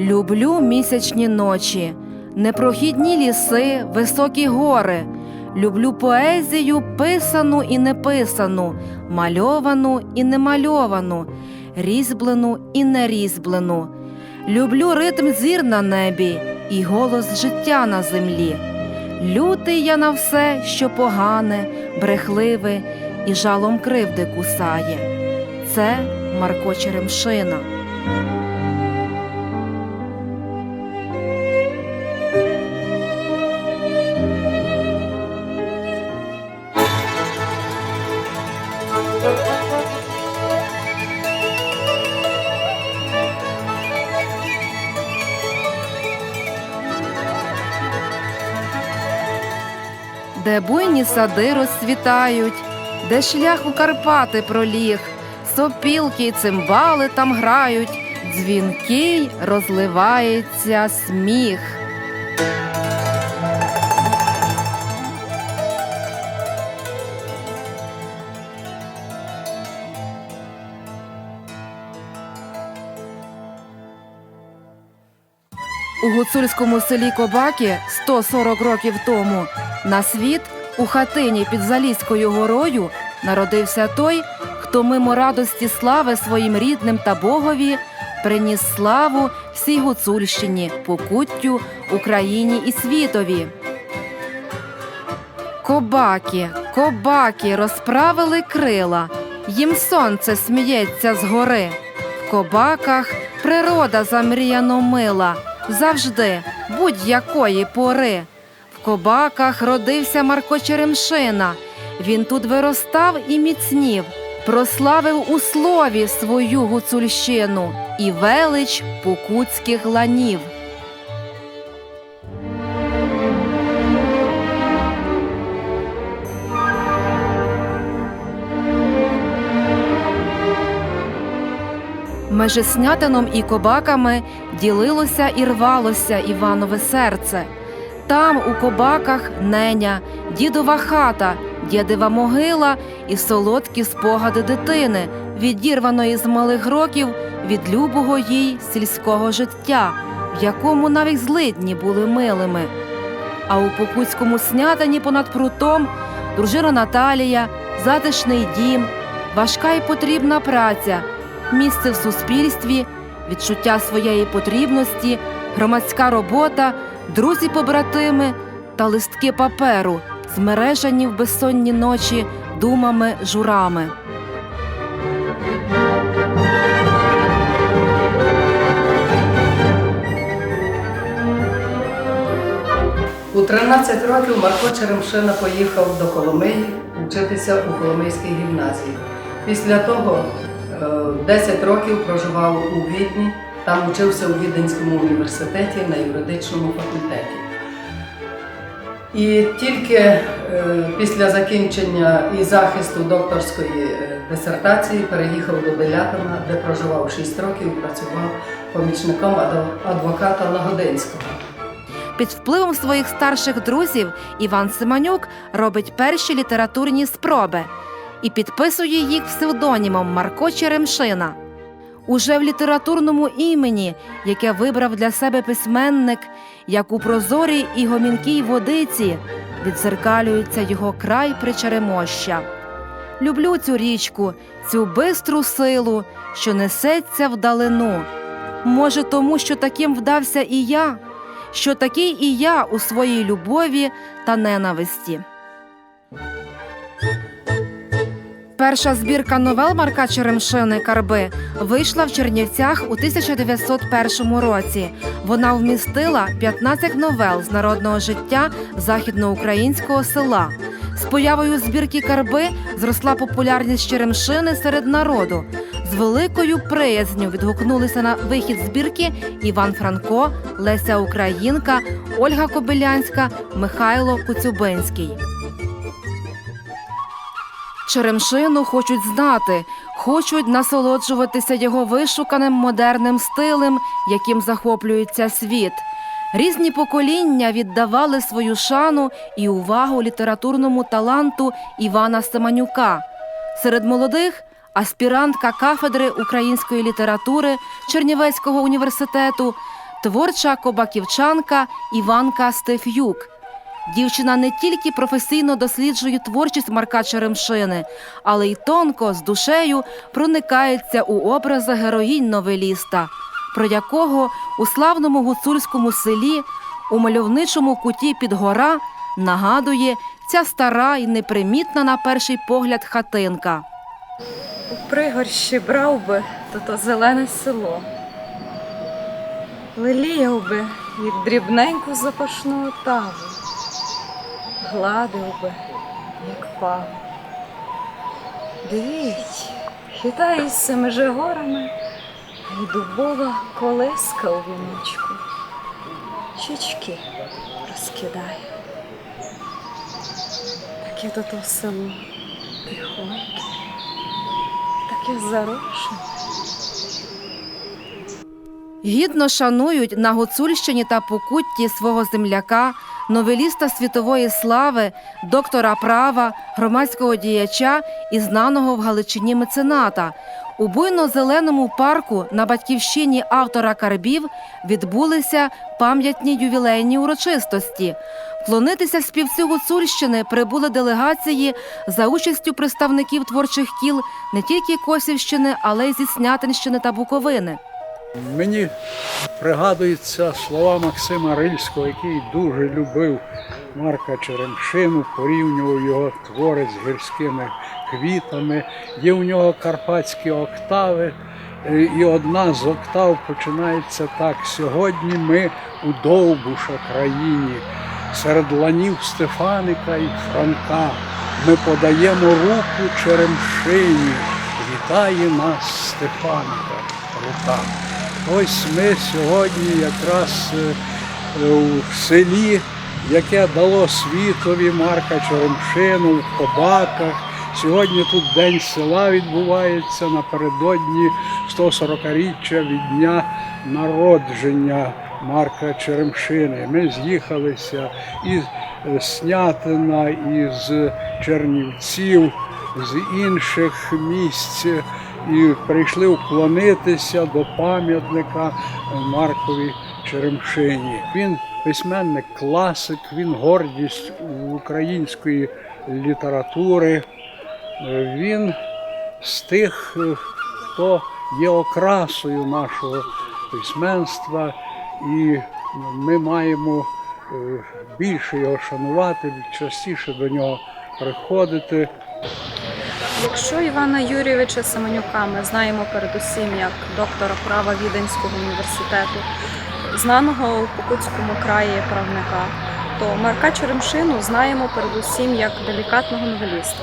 Люблю місячні ночі, непрохідні ліси, високі гори. Люблю поезію писану і неписану, мальовану і немальовану, різьблену і нерізьблену. Люблю ритм зір на небі і голос життя на землі. Лютий я на все, що погане, брехливе і жалом кривди кусає. Це Марко Черемшина. Буйні сади розцвітають, де шлях у Карпати проліг, сопілки й цимбали там грають, дзвінкий розливається сміх. Гуцульському селі Кобаки 140 років тому на світ у хатині під Залізькою горою народився той, хто мимо радості слави своїм рідним та Богові приніс славу всій гуцульщині, покуттю Україні і світові. Кобаки, кобаки розправили крила, їм сонце сміється згори. В кобаках природа замріяно мила, завжди будь-якої пори. В кобаках родився Марко Черемшина. Він тут виростав і міцнів, прославив у слові свою гуцульщину і велич покутських ланів. Межи снятином і кобаками ділилося і рвалося Іванове серце. Там, у кобаках, неня, дідова хата, дідова могила і солодкі спогади дитини, відірваної з малих років від любого їй сільського життя, в якому навіть злидні були милими. А у покутському снятині понад прутом дружина Наталія, затишний дім, важка й потрібна праця, місце в суспільстві, відчуття своєї потрібності, громадська робота, друзі-побратими та листки паперу, змережені в безсонні ночі думами, журами. У 13 років Марко Черемшина поїхав до Коломиї вчитися у Коломийській гімназії. Після того 10 років проживав у Відні, там вчився у Віденському університеті на юридичному факультеті. І тільки е, після закінчення і захисту докторської е, дисертації переїхав до Делятина, де проживав 6 років працював помічником адвоката Лагодинського. Під впливом своїх старших друзів Іван Симонюк робить перші літературні спроби і підписує їх псевдонімом Марко Черемшина. Уже в літературному імені, яке вибрав для себе письменник, як у прозорій і гомінкій водиці, відзеркалюється його край причеремоща. Люблю цю річку, цю бистру силу, що несеться вдалину. Може, тому, що таким вдався і я, що такий і я у своїй любові та ненависті. Перша збірка новел Марка Черемшини Карби вийшла в Чернівцях у 1901 році. Вона вмістила 15 новел з народного життя західноукраїнського села. З появою збірки Карби зросла популярність Черемшини серед народу. З великою приязню відгукнулися на вихід збірки Іван Франко, Леся Українка, Ольга Кобилянська, Михайло Коцюбинський. Черемшину хочуть знати, хочуть насолоджуватися його вишуканим модерним стилем, яким захоплюється світ. Різні покоління віддавали свою шану і увагу літературному таланту Івана Семенюка. Серед молодих аспірантка кафедри української літератури Чернівецького університету творча кобаківчанка Іванка Стеф'юк. Дівчина не тільки професійно досліджує творчість Марка Черемшини, але й тонко з душею проникається у образи героїнь новеліста, про якого у славному гуцульському селі у мальовничому куті під гора нагадує ця стара і непримітна на перший погляд хатинка. У пригорщі брав би, то то зелене село. Леліяв би, як дрібненьку запашну отаву, гладив би, як пав. Дивіть, хитається межи горами, й дубова колиска у віночку. Щічки розкидає. Таке то то село тихоньке таке зарошене. Гідно шанують на Гуцульщині та Покутті свого земляка, новеліста світової слави, доктора права, громадського діяча і знаного в Галичині мецената. У буйно-зеленому парку на батьківщині автора карбів відбулися пам'ятні ювілейні урочистості. Вклонитися співцю Гуцульщини прибули делегації за участю представників творчих кіл не тільки Косівщини, але й зі Снятинщини та Буковини. Мені пригадуються слова Максима Рильського, який дуже любив Марка Черемшину, порівнював його твори з гірськими квітами. Є у нього карпатські октави, е, і одна з октав починається так: сьогодні ми у Довбуша країні, серед ланів Стефаника і Франка. Ми подаємо руку Черемшині. Вітає нас Стефаника рука. Ось ми сьогодні якраз е, е, в селі, яке дало світові Марка Черемшину в Кобаках. Сьогодні тут День села відбувається напередодні 140-річчя від дня народження Марка Черемшини. Ми з'їхалися із е, Снятина, із Чернівців, з інших місць і прийшли вклонитися до пам'ятника Маркові Черемшині. Він письменник, класик, він гордість української літератури. Він з тих, хто є окрасою нашого письменства, і ми маємо е, більше його шанувати, частіше до нього приходити. Якщо Івана Юрійовича Семенюка ми знаємо передусім як доктора права Віденського університету, знаного у Покутському краї правника, то Марка Черемшину знаємо передусім як делікатного новеліста,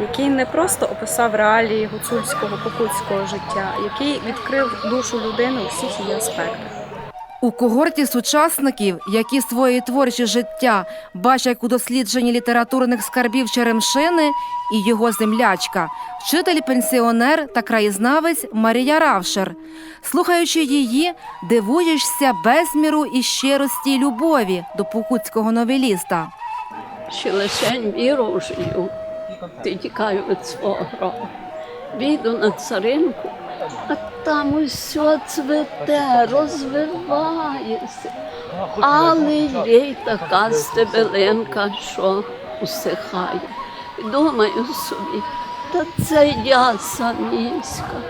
який не просто описав реалії гуцульського покутського життя, який відкрив душу людини у всіх її аспектах. У когорті сучасників, які своє творче життя бачать у дослідженні літературних скарбів Черемшини і його землячка, вчитель, пенсіонер та краєзнавець Марія Равшер. Слухаючи її, дивуєшся безміру і щирості й любові до покутського новеліста. Чи лишень вірожію, ти тікаю від свого гроба. Війду на царинку, там усе цвете, розвивається. Але є така стебелинка, що усихає. Думаю собі, та це я саміська.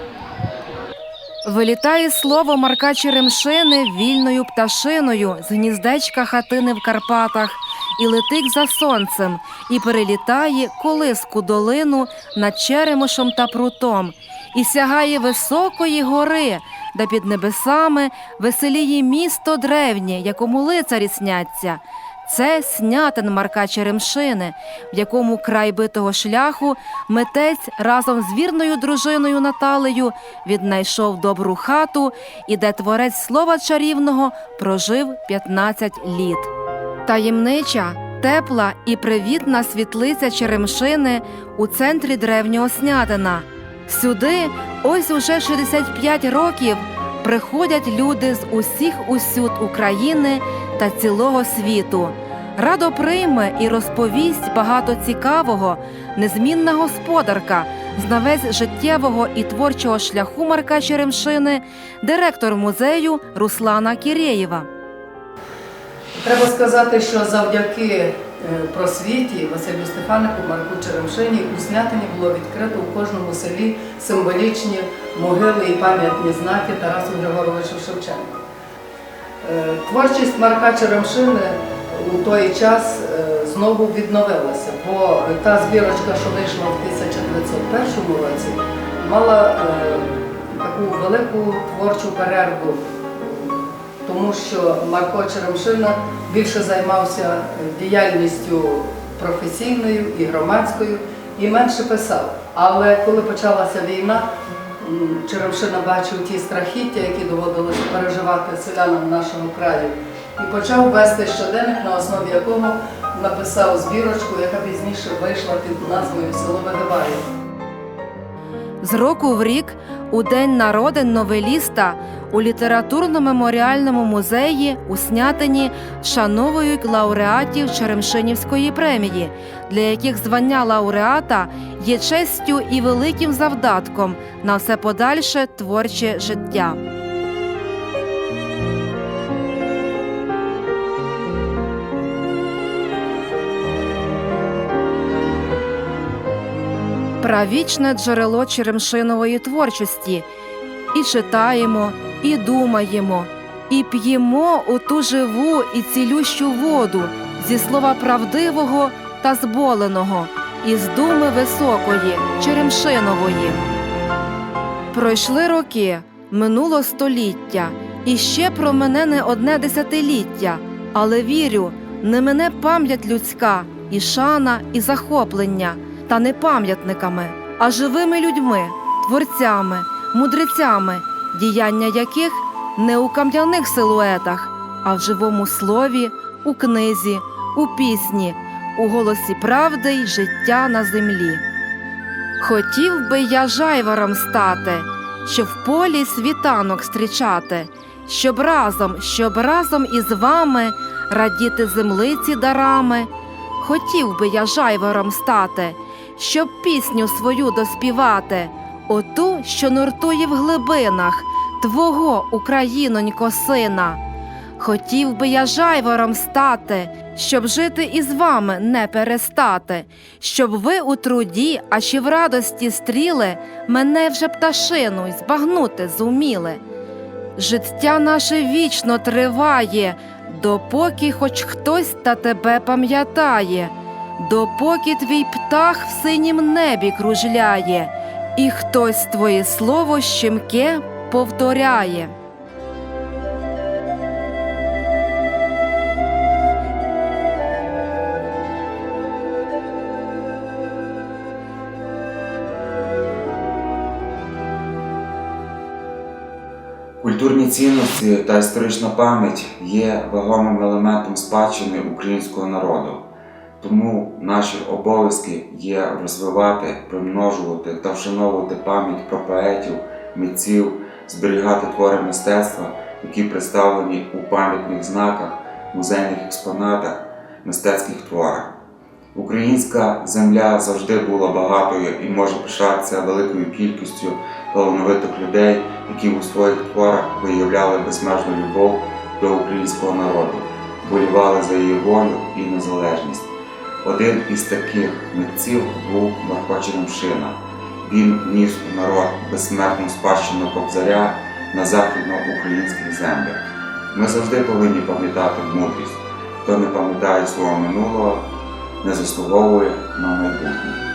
Вилітає слово Марка Черемшини вільною пташиною з гніздечка хатини в Карпатах і летить за сонцем, і перелітає колиску долину над черемошем та прутом, і сягає високої гори, де під небесами веселіє місто древнє, якому лицарі сняться. Це снятин Марка Черемшини, в якому край битого шляху митець разом з вірною дружиною Наталею віднайшов добру хату і де творець слова чарівного прожив 15 літ. Таємнича, тепла і привітна світлиця Черемшини у центрі древнього снятина. Сюди, ось уже 65 років, приходять люди з усіх усюд України та цілого світу. Радо прийме і розповість багато цікавого, незмінна господарка, знавець життєвого і творчого шляху Марка Черемшини, директор музею Руслана Кірєєва. Треба сказати, що завдяки просвіті Василю Стефанику, Марку Черемшині у Снятині було відкрито у кожному селі символічні могили і пам'ятні знаки Тарасу Григоровичу Шевченку. Е, Творчість Марка Черемшини у той час е, знову відновилася, бо та збірочка, що вийшла в 1901 році, мала е, таку велику творчу перерву тому що Марко Черемшина більше займався е, діяльністю професійною і громадською і менше писав. Але коли почалася війна, Черемшина бачив ті страхіття, які доводилося переживати селянам нашого краю, і почав вести щоденник, на основі якого написав збірочку, яка пізніше вийшла під назвою Село Вигибає. З року в рік, у день народин новеліста, у літературно-меморіальному музеї у Снятині вшановують лауреатів Черемшинівської премії, для яких звання лауреата є честю і великим завдатком на все подальше творче життя. Правічне джерело Черемшинової творчості. І читаємо, і думаємо, і п'ємо у ту живу і цілющу воду зі слова правдивого та зболеного, із думи високої, Черемшинової. Пройшли роки, минуло століття, і ще про мене не одне десятиліття, але вірю, не мене пам'ять людська, і шана, і захоплення, та не пам'ятниками, а живими людьми, творцями, мудрецями, діяння яких не у кам'яних силуетах, а в живому слові, у книзі, у пісні, у голосі правди й життя на землі. Хотів би я жайвором стати, щоб в полі світанок зустрічати, щоб разом, щоб разом із вами радіти землиці дарами. Хотів би я жайвором стати, щоб пісню свою доспівати, оту, що нуртує в глибинах Твого, Українонько, сина. Хотів би я жайвором стати, щоб жити із вами не перестати, щоб ви у труді, а ще в радості стріли, мене вже пташину й збагнути зуміли. Життя наше вічно триває, допоки хоч хтось та тебе пам'ятає, допоки твій птах в синім небі кружляє, і хтось твоє слово щемке повторяє. Культурні цінності та історична пам'ять є вагомим елементом спадщини українського народу. Тому наші обов'язки є розвивати, примножувати та вшановувати пам'ять про поетів, митців, зберігати твори мистецтва, які представлені у пам'ятних знаках, музейних експонатах, мистецьких творах. Українська земля завжди була багатою і може пишатися великою кількістю талановитих людей, які у своїх творах виявляли безмежну любов до українського народу, болівали за її волю і незалежність. Один із таких митців був Марко Черемшина. Він вніс у народ безсмертну спадщину кобзаря на західноукраїнських землях. Ми завжди повинні пам'ятати мудрість. Хто не пам'ятає свого минулого, не заслуговує на майбутнє.